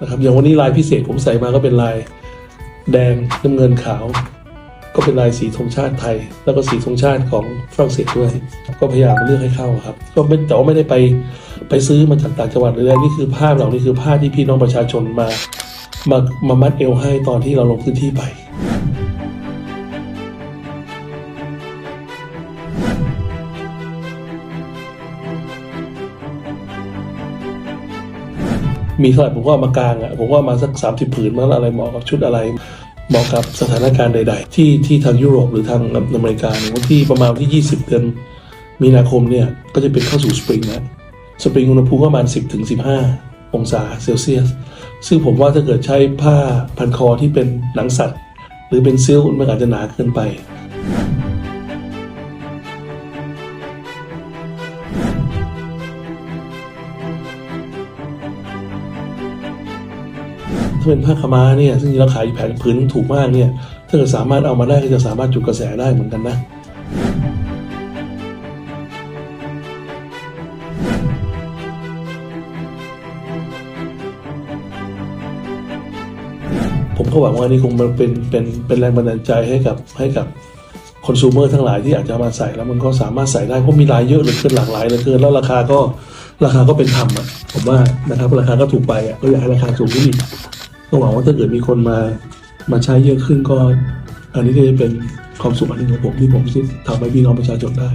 นะครับอย่างวันนี้ลายพิเศษผมใส่มาก็เป็นลายแดงน้ำเงินขาว ก็เป็นลายสีธงชาติไทย แล้วก็สีธงชาติของฝรั่งเศสด้วย ก็พยายามเลือกให้เข้าครับ ก็ไม่แต่ว่าไม่ได้ไปไปซื้อมาจากต่างจังหวัดเลยนี่คือภาพเหล่านี้คือภาพที่พี่น้องประชาชนมามามามัดเอวให้ตอนที่เราลงพื้นที่ไป มีเท่าไหร่ผมก็ามากลางอะผมก็ามาสักสามสิบผืนมันอะไรเหมาะกับชุดอะไรเหมาะกับสถานการณ์ใด ๆ ที่ที่ทางยุโรปหรือทางอเมริกาเนี่ยวันที่ประมาณวันที่ 20 เดือนมีนาคมเนี่ยก็จะเป็นเข้าสู่สปริงแล้วสปริงอุณหภูมิประมาณ 10ถึง15 องศาเซลเซียส ซึ่งผมว่าถ้าเกิดใช้ผ้าพันคอที่เป็นหนังสัตว์ หรือเป็นซิลมันอาจจะหนาเกินไป ถ้าเป็นผ้าขาวม้าเนี่ยซึ่งเราขายแผ่นผืนถูกมากเนี่ยถ้าเกิดสามารถเอามาได้ก็จะสามารถจุดกระแสได้เหมือนกันนะผมก็หวังว่านี่คงมันเป็นเป็นเป็นแรงบันดาลใจให้กับให้กับคอน sumer ทั้งหลายที่อากจะมาใส่แล้วมันก็สามารถใส่ได้เพราะมีลายเยอะเหลือเกินหลากหลายเหลือเกินแล้วราคาก็ราคาก็เป็นธรรมอะผมว่านะครับราคาก็ถูกไปอะก็อยากให้ราคาสูงขึ้นอีก ก็หวังว่าถ้าเกิดมีคนมามาใช้เยอะขึ้นก็ อันนี้ก็จะเป็นความสุขอันหนึ่งของผมที่ผมที่ทำให้พี่น้องประชาชนได้